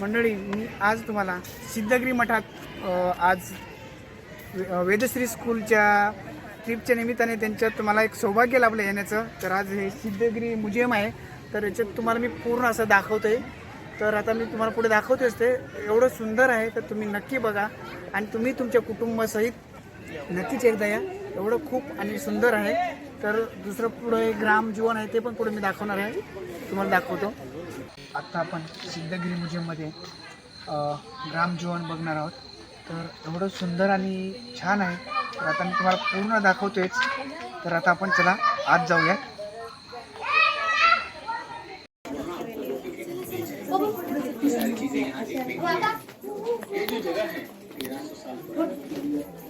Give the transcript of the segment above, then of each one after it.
मंडळी मी आज तुम्हाला सिद्धगिरी मठात आज वे- वेदश्री स्कूलच्या ट्रिपच्या निमित्ताने त्यांच्यात तुम्हाला एक सौभाग्य लाभलं येण्याचं. तर आज हे सिद्धगिरी म्युझियम आहे. तर याच्यात तुम्हाला मी पूर्ण असं दाखवतो आहे तर आता मी तुम्हाला पुढे दाखवते असते. एवढं सुंदर आहे तर तुम्ही नक्की बघा. आणि तुम्ही तुमच्या कुटुंबासहित नक्कीच एकदा या. एवढं खूप आणि सुंदर आहे. तर दुसरं पुढे ग्राम जीवन आहे ते पण पुढे मी दाखवणार आहे. तुम्हाला दाखवतो. आत्ता आपण सिद्धगिरी म्युझियममध्ये ग्रामजीवन बघणार आहोत. तर एवढं सुंदर आणि छान आहे. तर आता मी तुम्हाला पूर्ण दाखवतोयच. तर आता आपण चला आत जाऊया ये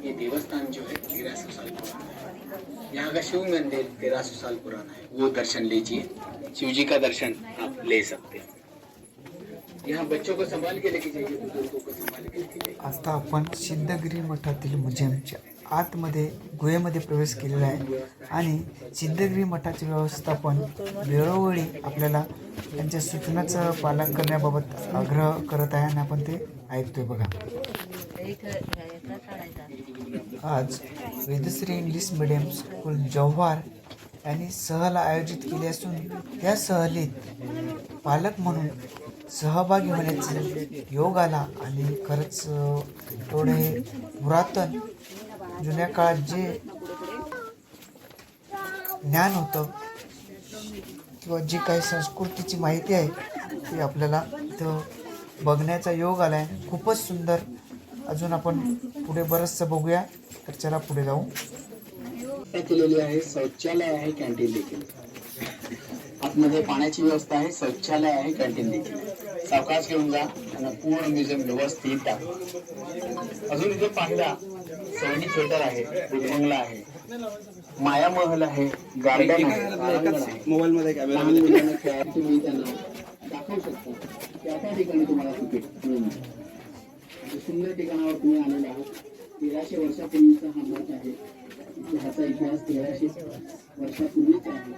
ये देवस्थान जो है तेरह सौ साल पुराना है यहाँ का शिव मंदिर तेरह सौ साल पुराना है वो दर्शन लीजिए. शिव जी का दर्शन आप ले सकते हैं. आता आपण सिद्धगिरी मठातील म्युझियमच्या आतमध्ये गुहेमध्ये प्रवेश केलेला आहे. आणि सिद्धगिरी मठाचे व्यवस्थापन वेळोवेळी आपल्याला त्यांच्या सूचनाचं पालन करण्याबाबत आग्रह करत आहे आणि आपण ते ऐकतोय बघा. आज Vedashree English medium school Jawhar यांनी सहल आयोजित केली असून त्या सहलीत पालक म्हणून सहभागी होण्याचे योग आला आणि खरंच थोडे पुरातन जुन्या काळात जे ज्ञान होतं किंवा जी काही संस्कृतीची माहिती आहे ती आपल्याला इथं बघण्याचा योग आला आहे खूपच सुंदर. अजून आपण पुढे बरंचसं बघूया. तर चला पुढे जाऊ. केलेली आहे शौचालय आहे कॅन्टीन देखील. आतमध्ये पाण्याची व्यवस्था आहे शौचालय आहे कॅन्टीन देखील. सावकाश घेऊन जा आणि पूर्ण म्युझियम व्यवस्थित दाखव अजून इथे पाहिला सैनी थिएटर आहे बंगला आहे. माया महल आहे गार्डन आहे. मोबाईल मध्ये तुम्ही त्यांना दाखवू शकता त्या त्या ठिकाणी तुम्हाला तिकीट सुंदर ठिकाणावर तुम्ही आलेले आहात. तेराशे वर्षापूर्वीचा हा मठ आहे. ह्याचा इतिहास तेराशे वर्षापूर्वीचा आहे.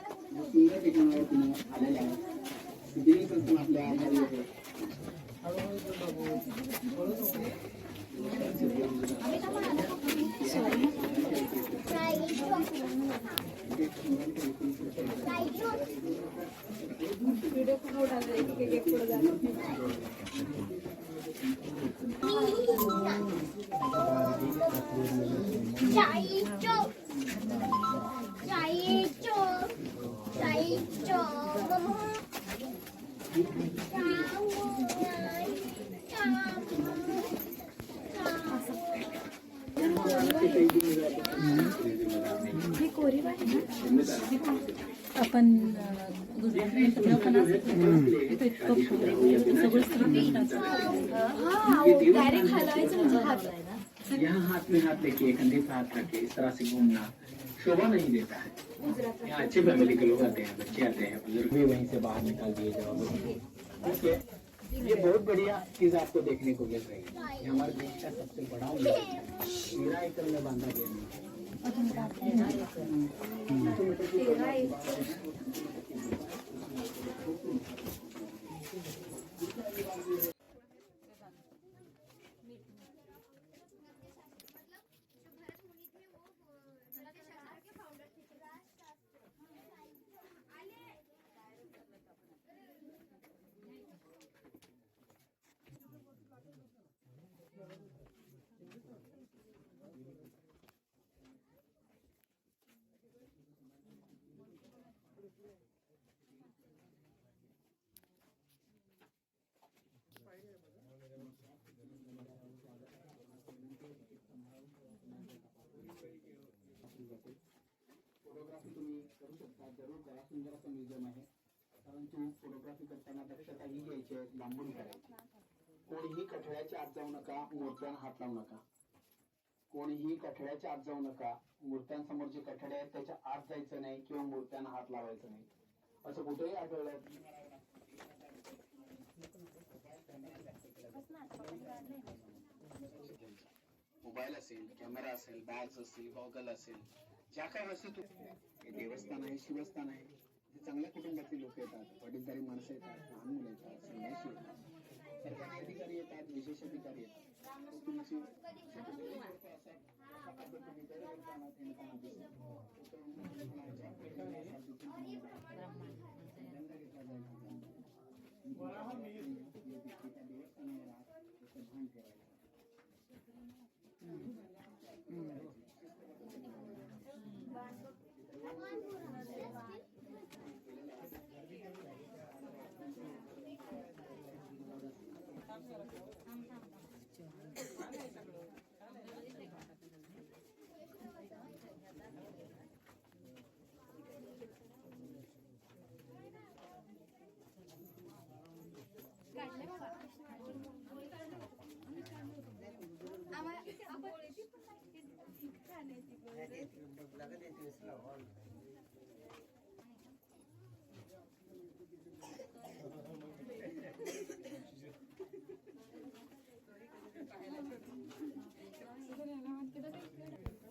सुंदर ठिकाणावर तुम्ही आलेला आहात. संस्थान आपल्या आधारी आहे Jai Joe. Jai Joe. Direct हलवायचं म्हणजे हात यहाँ हाथ में हाथ लेके कंधे पे हाथ रखे इस तरह से घूमना। शोभा नहीं देता है। यहाँ अच्छे फैमिली के लोग आते हैं बच्चे आते हैं बुज़ुर्ग। भी वहीं से बाहर निकाल दिए जब ठीक है ये बहुत बढ़िया चीज़ आपको देखने को मिल रही है। ये हमारे देश का सबसे बड़ा है तेरह एकड़ में बांधा गया म्यूज़ियम फोटोग्राफी तुम्ही करू शकता. जरूर करा सुंदर असं म्युझियम आहे. परंतु फोटोग्राफी करताना दक्षता ही घ्यायची आहे. लांबून करायची कोणीही कठड्याच्या आत जाऊ नका मूर्त्यांना हात लावू नका. कोणीही कठड्याच्या आत जाऊ नका मूर्त्यांसमोर जे कठडे आहेत त्याच्या आत जायचं नाही किंवा मूर्त्यांना हात लावायचं नाही. असं कुठेही आढळलं मोबाईल असेल कॅमेरा असेल बॅग्स असतील गॉगल असेल ज्या काय वस्तू तू हे देवस्थान आहे शिवस्थान आहे चांगल्या कुटुंबातली लोक येतात वडीलधारी माणसं येतात लहान मुलं येतात संन्याशी येतात. विशेष अधिकारी आहेत तो तुमची आता तुम्ही दर ठिकाणा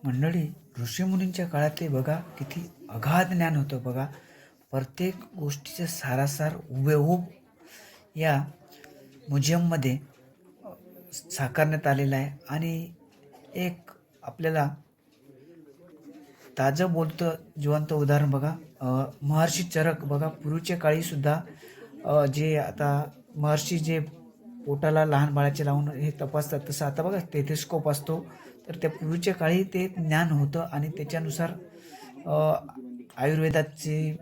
मंडळी ऋषीमुनींच्या काळातले बघा किती अगाध ज्ञान होतं बघा. प्रत्येक गोष्टीचं सारासार हुबेहूब या म्युझियममध्ये साकारण्यात आलेलं आहे. आणि एक आपल्याला ताजं बोलतं जिवंत उदाहरण बघा. महर्षी चरक बघा पूर्वीच्या काळीसुद्धा जे आता महर्षी जे पोटाला लहान बाळाचे लावून हे तपासतात तसं आता बघा टेथेस्कोप असतो. तर त्या पूर्वीच्या काळी ते ज्ञान होतं आणि त्याच्यानुसार आयुर्वेदाची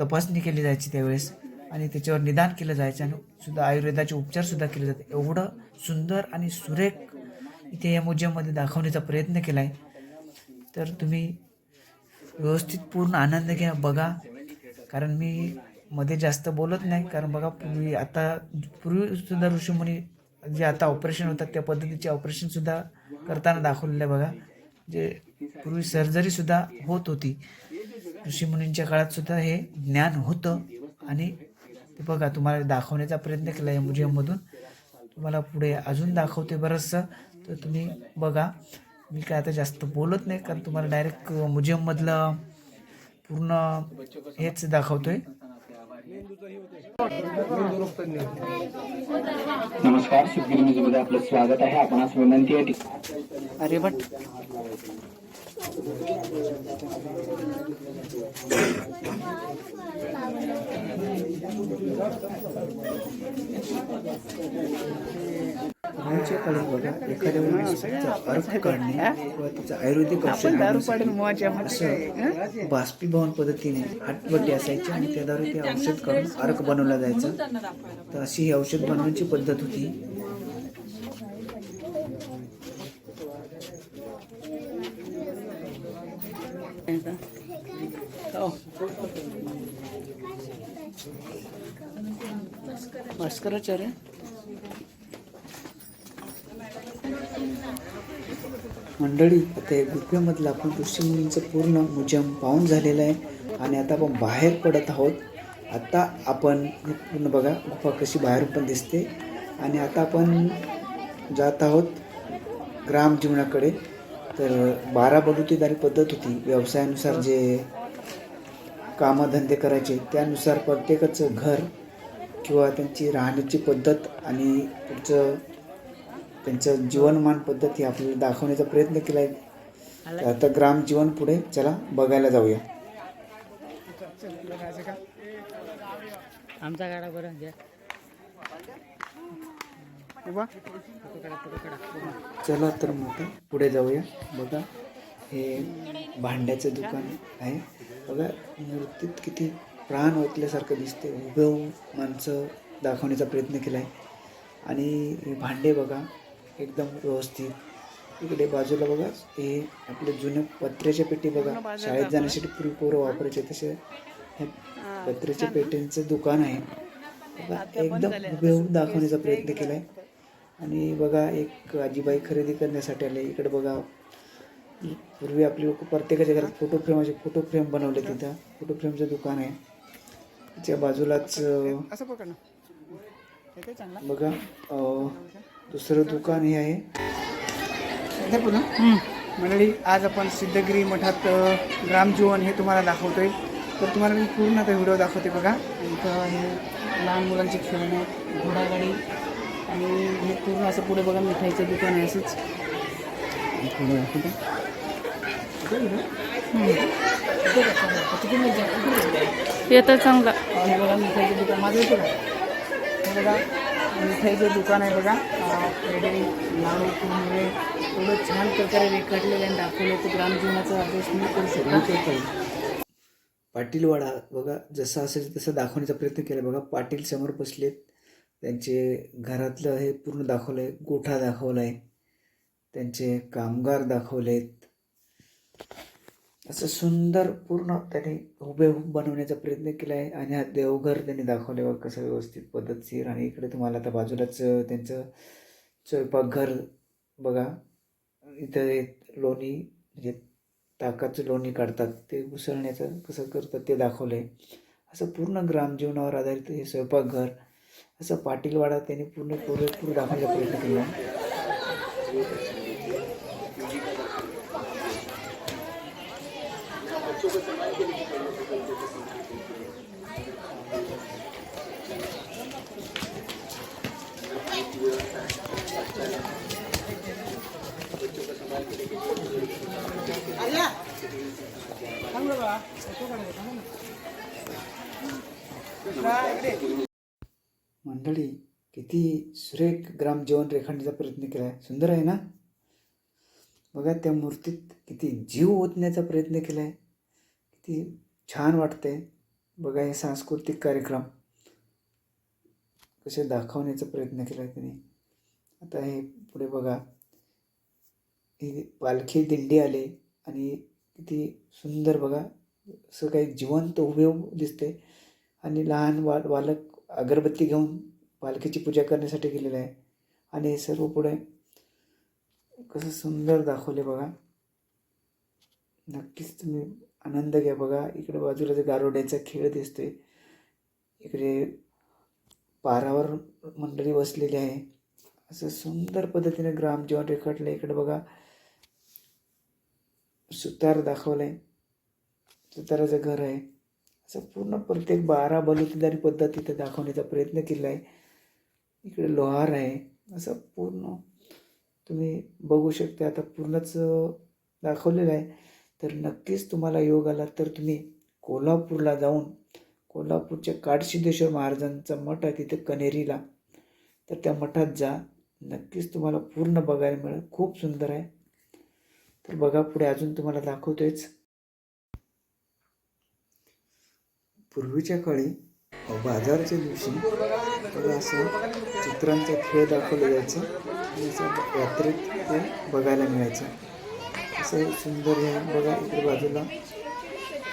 तपासणी केली जायची त्यावेळेस आणि त्याच्यावर निदान केलं जायचं आणि सुद्धा आयुर्वेदाचे उपचारसुद्धा केले जाते. एवढं सुंदर आणि सुरेख इथे या म्युझियममध्ये दाखवण्याचा प्रयत्न केला आहे तर तुम्ही व्यवस्थित पूर्ण आनंद घ्या बघा. कारण मी मध्ये जास्त बोलत नाही कारण बघा पूर्वी आता पूर्वीसुद्धा ऋषीमुनी जे आता ऑपरेशन होतात त्या पद्धतीचे ऑपरेशनसुद्धा करताना दाखवलेलं आहे बघा. जे पूर्वी सर्जरीसुद्धा होत होती ऋषीमुनींच्या काळात सुद्धा हे ज्ञान होतं. आणि ते बघा तुम्हाला दाखवण्याचा प्रयत्न केला या म्युझियममधून तुम्हाला पुढे अजून दाखवते बरंचसं. तर तुम्ही बघा मी काय आता जास्त बोलत नाही कारण तुम्हाला डायरेक्ट म्युझियममधलं पूर्ण हेच दाखवतो आहे नमस्कार शिवगिरी न्यूज़ मध्ये आपलं स्वागत आहे. आपणास विनंती आहे अरे भट काळी बघा एखाद्या वनस्पतीचा अर्क काढणे किंवा तिचं आयुर्वेदिक औषध बाष्पीभवन पद्धतीने हातवटी असायची आणि त्याद्वारे ते औषध काढून अर्क बनवला जायचा. तर अशी ही औषध बनवण्याची पद्धत होती. भास्कराचार्य? मंडळी आता या गुफेमधलं आपण ऋषीमुनींचं पूर्ण मुजम पाहून झालेलं आहे आणि आता आपण बाहेर पडत आहोत. आता आपण पूर्ण बघा गुफा कशी बाहेरून पण दिसते. आणि आता आपण जात आहोत ग्राम जीवनाकडे. तर बारा बलुतेदारी पद्धत होती. व्यवसायानुसार जे कामधंदे करायचे त्यानुसार प्रत्येकाचं घर किंवा त्यांची राहण्याची पद्धत आणि पुढचं त्यांचं जीवनमान पद्धती आपल्याला दाखवण्याचा प्रयत्न केला आहे आता ग्राम जीवन पुढे चला बघायला जाऊया. आमचा गाडा बरं घ्या. चला तर मग पुढे जाऊया. बघा हे भांड्याचं दुकान आहे. बघा मूर्तीत किती प्राण ओतल्यासारखं दिसते उभं माणसं दाखवण्याचा प्रयत्न केला आहे आणि हे भांडे बघा एकदम व्यवस्थित. इकडे बाजूला बघा हे आपले जुने पत्र्याच्या पेटी बघा. शाळेत जाण्यासाठी पूर्वी पोरं वापरायचे तसे. हे पत्र्याच्या पेट्यांचं दुकान आहे. बघा एकदम दाखवण्याचा प्रयत्न केला आहे आणि बघा एक आजीबाई खरेदी करण्यासाठी आले. इकडे बघा पूर्वी आपली लोक प्रत्येकाच्या घरात फोटो फ्रेमाचे फोटो फ्रेम बनवले तिथं. फोटो फ्रेमचं दुकान आहे. त्याच्या बाजूलाच अं, असं पकड ना हे काय चांगला बघा दुसरं दुकान हे आहे. हे पुन्हा मंडळी आज आपण सिद्धगिरी मठात ग्रामजीवन हे तुम्हाला दाखवतोय. तर तुम्हाला मी पूर्ण आता व्हिडिओ दाखवते बघा. इथं हे लहान मुलांचे खेळणे घोडागाडी आणि हे पूर्ण असं पुढे बघा मिठाईचं दुकान आहे असंच. येतं चांगलं. हे बघा मिठाईचं दुकान. माझं येतं का हे बघा. मिठाईचं दुकान आहे बघा पेढे लाडू कुरमुरे एवढं छान प्रकारे रेखाटलेलं आणि दाखवलं तर ग्रामजीवनाचा अभ्यास मी करू शकतो. पाटीलवाडा बघा जसं असेल तसं दाखवण्याचा प्रयत्न केला. बघा पाटील समोर बसलेत त्यांचे घरातलं हे पूर्ण दाखवलं आहे गोठा दाखवला आहे त्यांचे कामगार दाखवलेत. असं सुंदर पूर्ण त्यांनी हुबेहूब बनवण्याचा प्रयत्न केला आहे आणि हा देवघर त्यांनी दाखवले बघा कसं व्यवस्थित पद्धतशीर आणि इकडे तुम्हाला आता बाजूलाच त्यांचं स्वयंपाकघर बघा. इथं लोणी म्हणजे ताकाचं लोणी काढतात ते घुसळण्याचं कसं करतात ते दाखवलं आहे असं पूर्ण ग्रामजीवनावर आधारित हे स्वयंपाकघर असं पाटीलवाडा त्यांनी पूर्ण पुरेपूर दाखवण्याचा प्रयत्न केला. मंडळी किती सुरेख ग्रामजीवन रेखांडीचा प्रयत्न केला आहे सुंदर आहे ना बघा त्या मूर्तीत किती जीव ओतण्याचा प्रयत्न केला आहे किती छान वाटतंय बघा हे सांस्कृतिक कार्यक्रम कसे दाखवण्याचा प्रयत्न केला आहे त्यांनी आता हे पुढे बघा ही पालखी दिंडी आले आणि किती सुंदर बघा असं काही जिवंत उभे दिसते. आणि लहान बा बालक अगरबत्ती घेऊन पालखीची पूजा करण्यासाठी गेलेलं आहे. आणि हे सर्व पुढे कसं सुंदर दाखवले बघा. नक्कीच तुम्ही आनंद घ्या बघा. इकडे बाजूला जे गारोड्याचा खेळ दिसतोय इकडे पारावर मंडळी बसलेली आहे. असं सुंदर पद्धतीने ग्रामजीवन रेखाटलं. इकडे बघा सुतार दाखवलं आहे सुताराचं घर आहे. असं पूर्ण प्रत्येक बारा बलुतेदारी पद्धत इथे दाखवण्याचा प्रयत्न केला आहे इकडे लोहार आहे. असं पूर्ण तुम्ही बघू शकता. आता पूर्णच दाखवलेलं आहे. तर नक्कीच तुम्हाला योग आला तर तुम्ही कोल्हापूरला जाऊन कोल्हापूरच्या काडसिद्धेश्वर महाराजांचा मठ आहे तिथे कनेरीला. तर त्या मठात जा. नक्कीच तुम्हाला पूर्ण बघायला मिळेल. खूप सुंदर आहे. तर बघा पुढे अजून तुम्हाला दाखवतोयच. पूर्वीच्या काळी बाजारच्या दिवशी असं चित्रांचा खेळ दाखवला जायचा. यात्रेत ते बघायला मिळायचं. असं सुंदर हे बघा इकडे बाजूला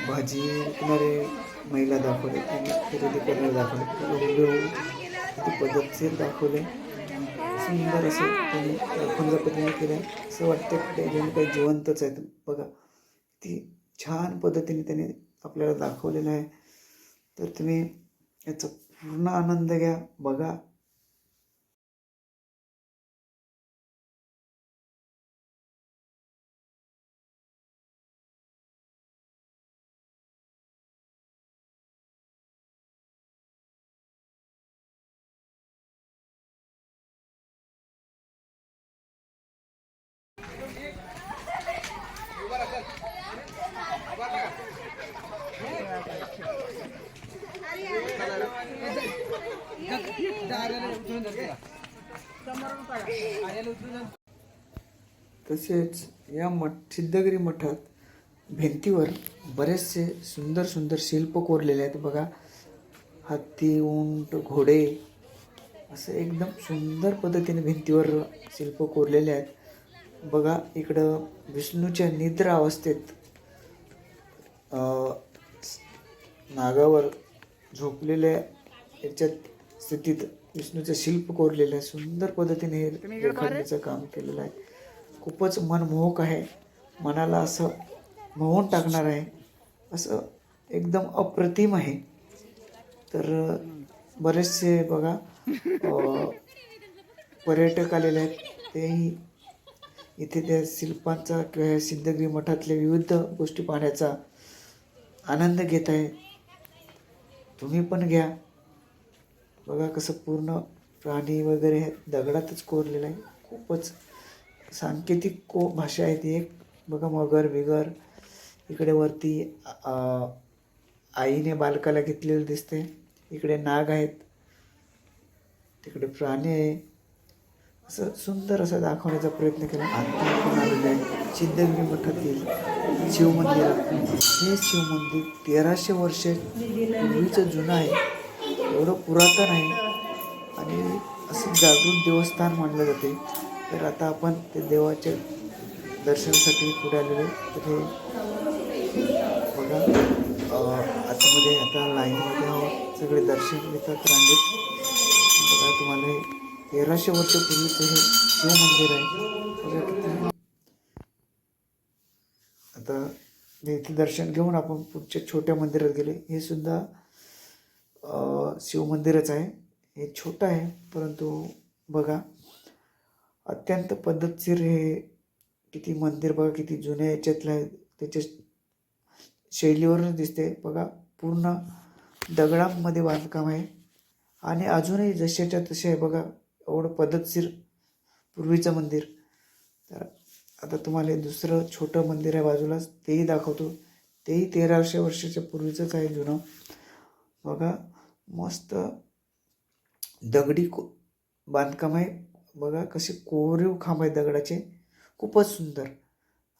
भाजी विकणारे महिला दाखवले खरेदी करणारे दाखवले. हुबेहूब पद्धतशीर दाखवले. सुंदर असं त्यांनी दाखवण्याचा प्रयत्न केलं आहे असं वाटतं की जणू काही जिवंतच आहेत. बघा ती छान पद्धतीने त्यांनी आपल्याला दाखवलेलं आहे. तर तुम्ही याचा पूर्ण आनंद घ्या बघा. तसेच या मठ सिद्धगिरी मठात भिंतीवर बरेचसे सुंदर सुंदर शिल्प कोरलेले आहेत. बघा हत्ती उंट घोडे असं एकदम सुंदर पद्धतीने भिंतीवर शिल्प कोरलेले आहेत. बघा इकडं विष्णूच्या निद्रा अवस्थेत नागावर झोपलेल्या याच्यात स्थितीत विष्णूचं शिल्प कोरलेलं आहे. सुंदर पद्धतीने हे रेखाटण्याचं काम केलेलं आहे. खूपच मनमोहक आहे. मनाला असं मोहून टाकणार आहे. असं एकदम अप्रतिम आहे. तर बरेचसे बघा पर्यटक आलेले आहेत. तेही इथे त्या शिल्पांचा किंवा या सिद्धगिरी मठातल्या विविध गोष्टी पाहण्याचा आनंद घेत आहे. तुम्ही पण घ्या. बघा कसं पूर्ण प्राणी वगैरे दगडातच कोरलेलं आहे. खूपच सांकेतिक को भाषा आहे ती एक. बघा मगर बिगर इकडे वरती आईने बालकाला घेतलेलं दिसते इकडे नाग आहेत. तिकडे प्राणी आहे. असं सुंदर असं दाखवण्याचा प्रयत्न केला. आता आपण आलेलो आहे सिद्धगिरी मठातील शिवमंदिर हे शिवमंदिर तेराशे वर्ष पूर्वीचं जुनं आहे. एवढं पुरातन आहे. आणि असं जागृत देवस्थान मानलं जाते. तर आता आपण ते देवाच्या दर्शनासाठी पुढे आलेलो तर हे बघा आतमध्ये आता लाईनमध्ये आहोत. सगळे दर्शन घेतात रांगेत. बघा तुम्हाला हे तेराशे वर्षापूर्वीचं हे शिवमंदिर आहे. आता इथे दर्शन घेऊन आपण पुढच्या छोट्या मंदिरात गेले. हे सुद्धा शिवमंदिरच आहे. हे छोटं आहे परंतु बघा अत्यंत पद्धतशीर हे किती मंदिर बघा किती जुन्या याच्यातलं आहे. त्याच्या शैलीवरूनच दिसते. बघा पूर्ण दगडांमध्ये बांधकाम आहे. आणि अजूनही जशाच्या तसे आहे बघा. एवढं पद्धतशीर पूर्वीचं मंदिर. तर आता तुम्हाला दुसरं छोटं मंदिर आहे बाजूलाच तेही दाखवतो. तेही तेराशे वर्षाच्या पूर्वीचंच आहे जुनं. बघा मस्त दगडी को बांधकाम आहे. बघा कसे कोरीव खांब आहे दगडाचे. खूपच सुंदर.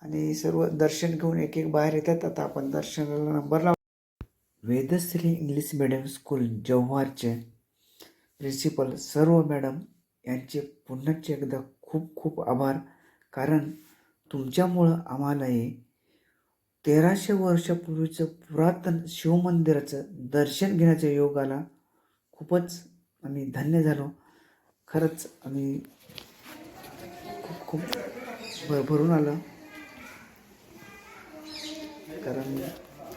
आणि सर्व दर्शन घेऊन एक एक बाहेर येतात. आता आपण दर्शनाला नंबर लाव वेदश्री इंग्लिश मिडियम स्कूल जव्हारचे प्रिन्सिपल सर्व मॅडम यांचे पुन्हाच एकदा खूप खूप आभार. कारण तुमच्यामुळं आम्हाला हे तेराशे वर्षापूर्वीचं पुरातन शिवमंदिराचं दर्शन घेण्याचा योग आला खूपच आम्ही धन्य झालो. खरंच आम्ही खूप खूप भर भरून आलं. कारण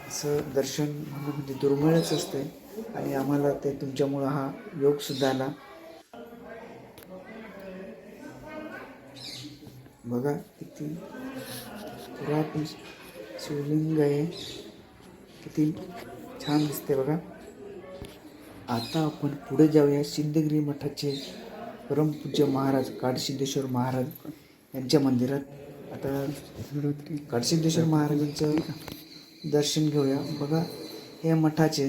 असं दर्शन म्हणणं म्हणजे दुर्मिळच असते आणि आम्हाला ते तुमच्यामुळं हा योगसुद्धा आला बघा किती पुरातन शिवलिंग आहे. किती छान दिसते बघा. आता आपण पुढे जाऊया सिद्धगिरी मठाचे परमपूज्य महाराज काडसिद्धेश्वर महाराज यांच्या मंदिरात. आता काडसिद्धेश्वर महाराजांचं दर्शन घेऊया. बघा हे मठाचे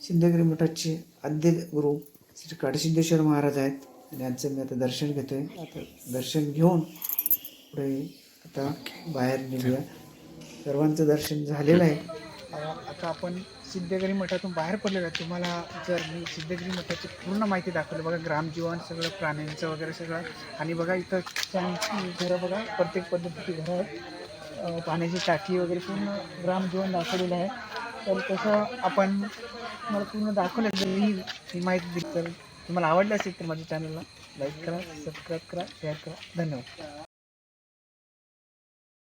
सिद्धगिरी मठाचे आद्य गुरु श्री काडसिद्धेश्वर महाराज आहेत. यांचं मी आता दर्शन घेतो आहे आता दर्शन घेऊन पुढे आता बाहेर निघूया. सर्वांचं दर्शन झालेलं आहे. आता आपण सिद्धगिरी मठातून बाहेर पडलेलो आहे. तुम्हाला जर मी सिद्धगिरी मठाची पूर्ण माहिती दाखवली बघा ग्रामजीवन सगळं प्राण्यांचं वगैरे सगळं. आणि बघा इथं छान घरं बघा प्रत्येक पद्धतीची घरं आहेत. पाण्याची टाकी वगैरे पूर्ण ग्रामजीवन दाखवलेलं आहे. तर तसं आपण मला पूर्ण दाखवलं मी ही माहिती दिली तर तुम्हाला आवडलं असेल तर माझ्या चॅनलला लाईक करा सबस्क्राईब करा शेअर करा. धन्यवाद.